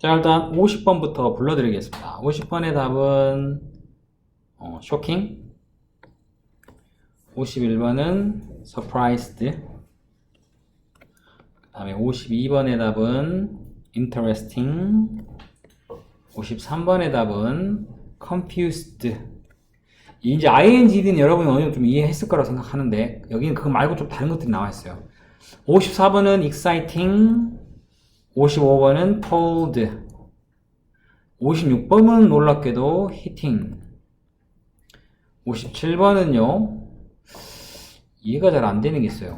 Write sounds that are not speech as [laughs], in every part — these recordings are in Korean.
자, 일단 50번부터 불러드리겠습니다. 50번의 답은 어, 쇼킹. 51번은 surprised. 그 다음에 52번의 답은 interesting. 53번의 답은 confused. 이제 ing는 여러분이 어느 정도 좀 이해했을 거라고 생각하는데 여기는 그거 말고 좀 다른 것들이 나와 있어요. 54번은 exciting 55번은 told 56번은 놀랍게도 hitting 57번은요 이해가 잘 안 되는 게 있어요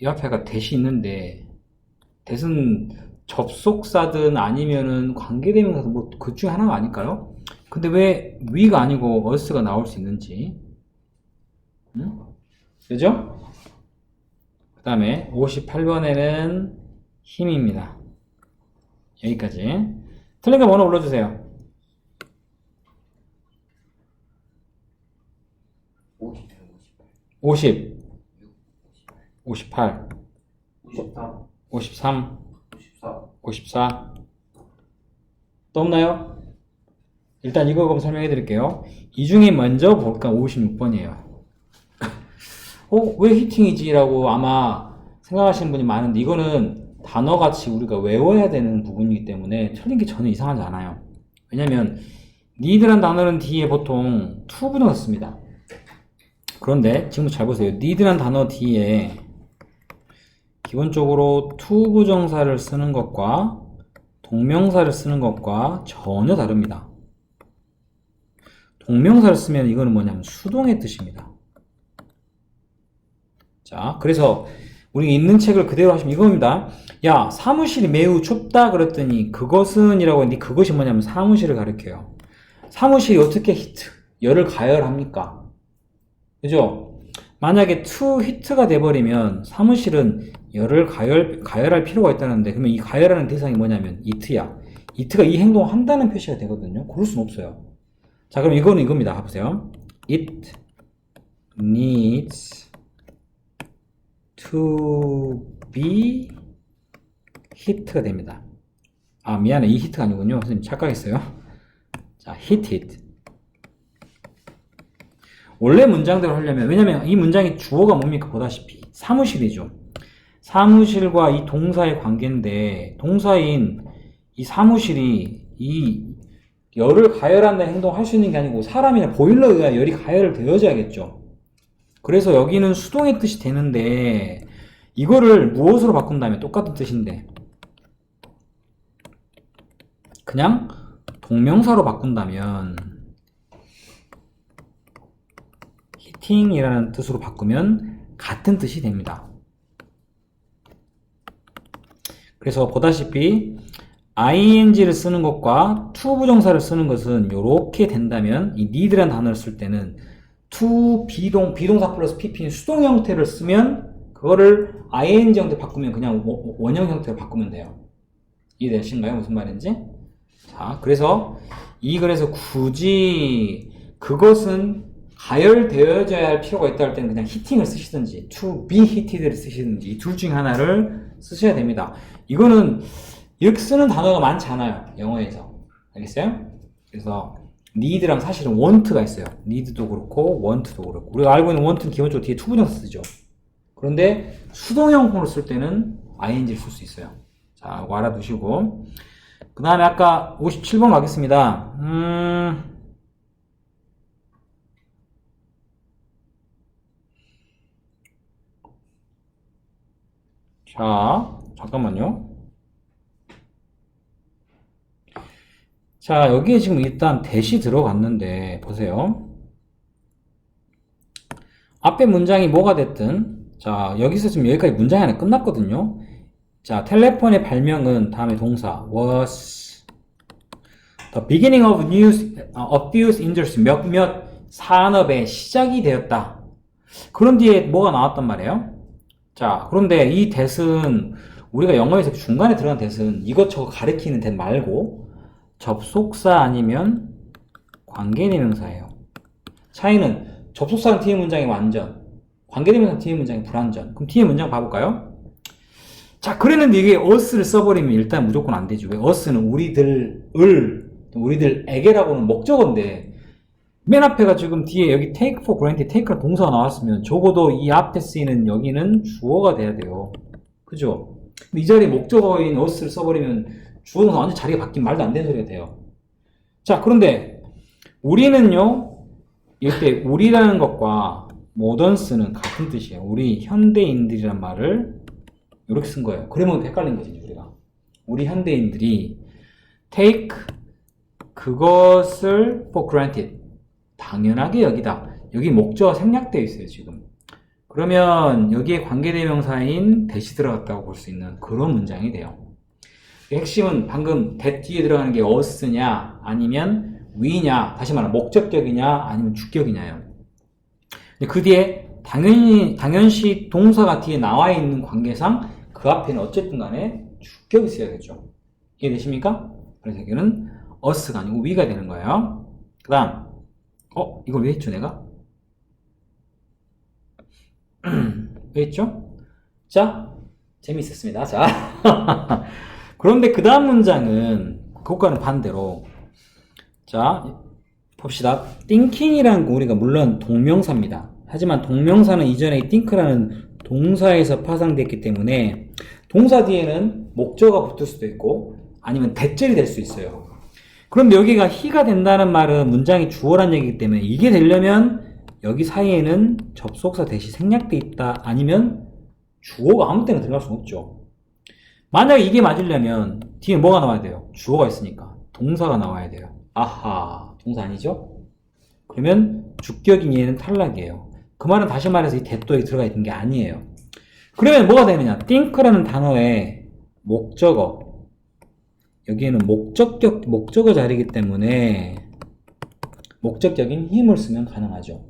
이 앞에가 대시 있는데 대은 접속사든 아니면은 관계대명사든 뭐그 중에 하나가 아닐까요? 근데 왜 위가 아니고 어스가 나올 수 있는지 응? 그죠? 그 다음에 58번에는 힘입니다 여기까지 틀린 거 번호 올려주세요 50 58 53, 53 54, 54. 또 없나요? 일단 이거 그럼 설명해 드릴게요. 이 중에 먼저 볼까 56번이에요. [laughs] 어, 왜 히팅이지? 라고 아마 생각하시는 분이 많은데 이거는 단어같이 우리가 외워야 되는 부분이기 때문에 틀린 게 전혀 이상하지 않아요. 왜냐면 need란 단어는 뒤에 보통 to 부정사 씁니다. 그런데 지금 잘 보세요. need란 단어 뒤에 기본적으로 to 부정사를 쓰는 것과 동명사를 쓰는 것과 전혀 다릅니다. 동명사를 쓰면 이거는 뭐냐면 수동의 뜻입니다. 자, 그래서 우리 있는 책을 그대로 하시면 이겁니다. 야, 사무실이 매우 춥다 그랬더니 그것은 이라고 했는데 그것이 뭐냐면 사무실을 가리켜요. 사무실이 어떻게 히트, 열을 가열합니까? 그죠? 만약에 to hit가 돼버리면 사무실은 열을 가열, 가열할 필요가 있다는데 그러면 이 가열하는 대상이 뭐냐면 it야. it가 이 행동을 한다는 표시가 되거든요. 그럴 순 없어요. 자, 그럼 이거는 이겁니다. 보세요. It needs to be hit가 됩니다. 아, 미안해. 이 hit가 아니군요. 선생님 착각했어요. 자, hit it. 원래 문장대로 하려면, 왜냐면 이 문장의 주어가 뭡니까? 보다시피. 사무실이죠. 사무실과 이 동사의 관계인데, 동사인 이 사무실이 이 열을 가열한다는 행동을 할 수 있는 게 아니고 사람이나 보일러에 의해 열이 가열되어져야겠죠. 그래서 여기는 수동의 뜻이 되는데 이거를 무엇으로 바꾼다면 똑같은 뜻인데 그냥 동명사로 바꾼다면 히팅이라는 뜻으로 바꾸면 같은 뜻이 됩니다. 그래서 보다시피 ing를 쓰는 것과 to 부정사를 쓰는 것은 이렇게 된다면 이 need라는 단어를 쓸 때는 to 비동 비동사 플러스 pp인 수동 형태를 쓰면 그거를 ing 형태 바꾸면 그냥 워- 원형 형태로 바꾸면 돼요. 이해되신가요? 무슨 말인지? 자, 그래서 이 글에서 굳이 그것은 가열되어져야 할 필요가 있다 할 때는 그냥 히팅을 쓰시든지 to be heated를 쓰시든지 이 둘 중에 하나를 쓰셔야 됩니다. 이거는 이렇게 쓰는 단어가 많지 않아요. 영어에서. 알겠어요? 그래서 need랑 사실은 want가 있어요. need도 그렇고 want도 그렇고 우리가 알고 있는 want는 기본적으로 뒤에 투부정사 쓰죠. 그런데 수동형으로 쓸 때는 ing를 쓸 수 있어요. 자, 알아두시고 그 다음에 아까 57번 가겠습니다. 음... 자, 잠깐만요. 자, 여기에 지금 일단 대시 들어갔는데, 보세요. 앞에 문장이 뭐가 됐든, 자, 여기서 지금 여기까지 문장이 하나 끝났거든요. 자, 텔레폰의 발명은 다음에 동사, was the beginning of news, of news industry, 몇몇 산업의 시작이 되었다. 그런 뒤에 뭐가 나왔단 말이에요? 자, 그런데 이 대은 우리가 영어에서 중간에 들어간 대은 이것저것 가리키는 대 말고 접속사 아니면 관계대명사예요. 차이는 접속사는 뒤에 문장이 완전, 관계대명사 뒤에 문장이 불완전. 그럼 뒤에 문장 봐볼까요? 자, 그랬는데 이게 us를 써버리면 일단 무조건 안 되죠. 왜? us는 우리들을, 우리들에게라고는 목적어인데, 맨 앞에가 지금 뒤에 여기 take for granted, take가 동사가 나왔으면 적어도 이 앞에 쓰이는 여기는 주어가 돼야 돼요. 그죠? 이 자리에 목적어인 us를 써버리면 주어가 완전 자리가 바뀐 말도 안 되는 소리가 돼요. 자, 그런데 우리는요, 이때 우리라는 것과 모던스는 같은 뜻이에요. 우리 현대인들이란 말을 이렇게 쓴 거예요. 그러면 헷갈린 거지, 우리가. 우리 현대인들이 take 그것을 for granted. 당연하게 여기다. 여기 목적어 생략되어 있어요, 지금. 그러면 여기에 관계대명사인 대시 들어갔다고 볼 수 있는 그런 문장이 돼요. 핵심은 방금 that 뒤에 들어가는 게 us냐, 아니면 we냐, 다시 말하면 목적격이냐, 아니면 주격이냐요. 근데 그 뒤에 당연히, 당연시 동사가 뒤에 나와 있는 관계상 그 앞에는 어쨌든 간에 주격이 있어야겠죠. 이해되십니까? 그래서 여기는 us가 아니고 we가 되는 거예요. 그 다음, 어, 이걸 왜 했죠, 내가? [clears throat] 왜 했죠? 자, 재미있었습니다. 자. [laughs] 그런데 그 다음 문장은 그것과는 반대로 자 봅시다. thinking이라는 거 우리가 물론 동명사입니다. 하지만 동명사는 이전에 이 think라는 동사에서 파생됐기 때문에 동사 뒤에는 목적어가 붙을 수도 있고 아니면 대절이 될 수 있어요. 그런데 여기가 he가 된다는 말은 문장이 주어란 얘기이기 때문에 이게 되려면 여기 사이에는 접속사 대시 생략돼 있다 아니면 주어가 아무 때나 들어갈 수 없죠. 만약에 이게 맞으려면 뒤에 뭐가 나와야 돼요? 주어가 있으니까 동사가 나와야 돼요. 아하, 동사 아니죠? 그러면 주격인 얘는 탈락이에요. 그 말은 다시 말해서 이 대도에 들어가 있는 게 아니에요. 그러면 뭐가 되느냐? think라는 단어의 목적어 여기에는 목적격 목적어 자리이기 때문에 목적적인 힘을 쓰면 가능하죠.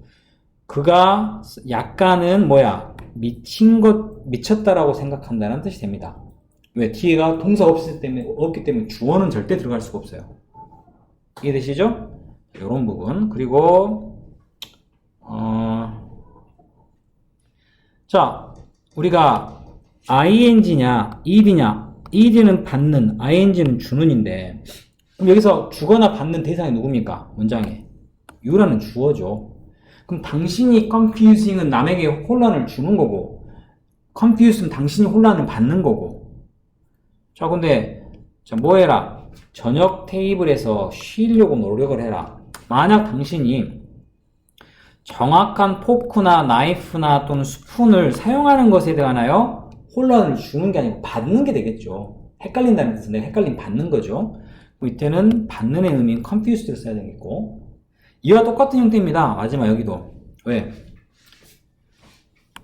그가 약간은 뭐야 미친 것 미쳤다라고 생각한다는 뜻이 됩니다. 왜 뒤에가 동사 없기 때문에 없기 때문에 주어는 절대 들어갈 수가 없어요. 이해되시죠? 이런 부분 그리고 어, 자 우리가 ing냐 ed냐 ed는 받는 ing는 주는인데 그럼 여기서 주거나 받는 대상이 누굽니까? 문장에 you라는 주어죠. 그럼 당신이 confusing은 남에게 혼란을 주는 거고 confuse는 당신이 혼란을 받는 거고 자, 근데, 자, 뭐 해라? 저녁 테이블에서 쉬려고 노력을 해라. 만약 당신이 정확한 포크나 나이프나 또는 스푼을 사용하는 것에 대하여 혼란을 주는 게 아니고 받는 게 되겠죠. 헷갈린다는 내가 헷갈림 받는 거죠. 뭐 이때는 받는의 의미인 confused를 써야 되겠고. 이와 똑같은 형태입니다. 마지막 여기도. 왜?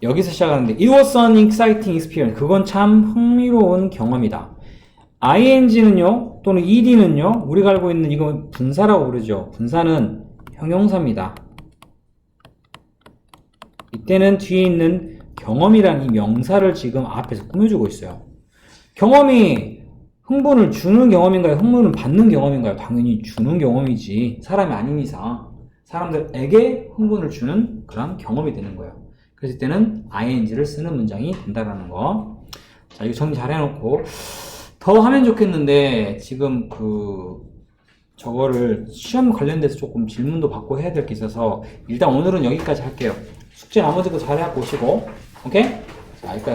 여기서 시작하는데 It was an exciting experience. 그건 참 흥미로운 경험이다. Ing는요, 또는 ed는요, 우리가 알고 있는 이건 분사라고 부르죠. 분사는 형용사입니다. 이때는 뒤에 있는 경험이라는 이 명사를 지금 앞에서 꾸며주고 있어요. 경험이 흥분을 주는 경험인가요? 흥분을 받는 경험인가요? 당연히 주는 경험이지. 사람이 아닌 이상 사람들에게 흥분을 주는 그런 경험이 되는 거예요. 그래서 이때는 ing를 쓰는 문장이 된다라는 거. 자, 이거 정리 잘 해놓고 더 하면 좋겠는데 지금 그 저거를 시험 관련돼서 조금 질문도 받고 해야 될 게 있어서 일단 오늘은 여기까지 할게요. 숙제 나머지 거잘 해갖고 오시고 오케이? 자, 여기까지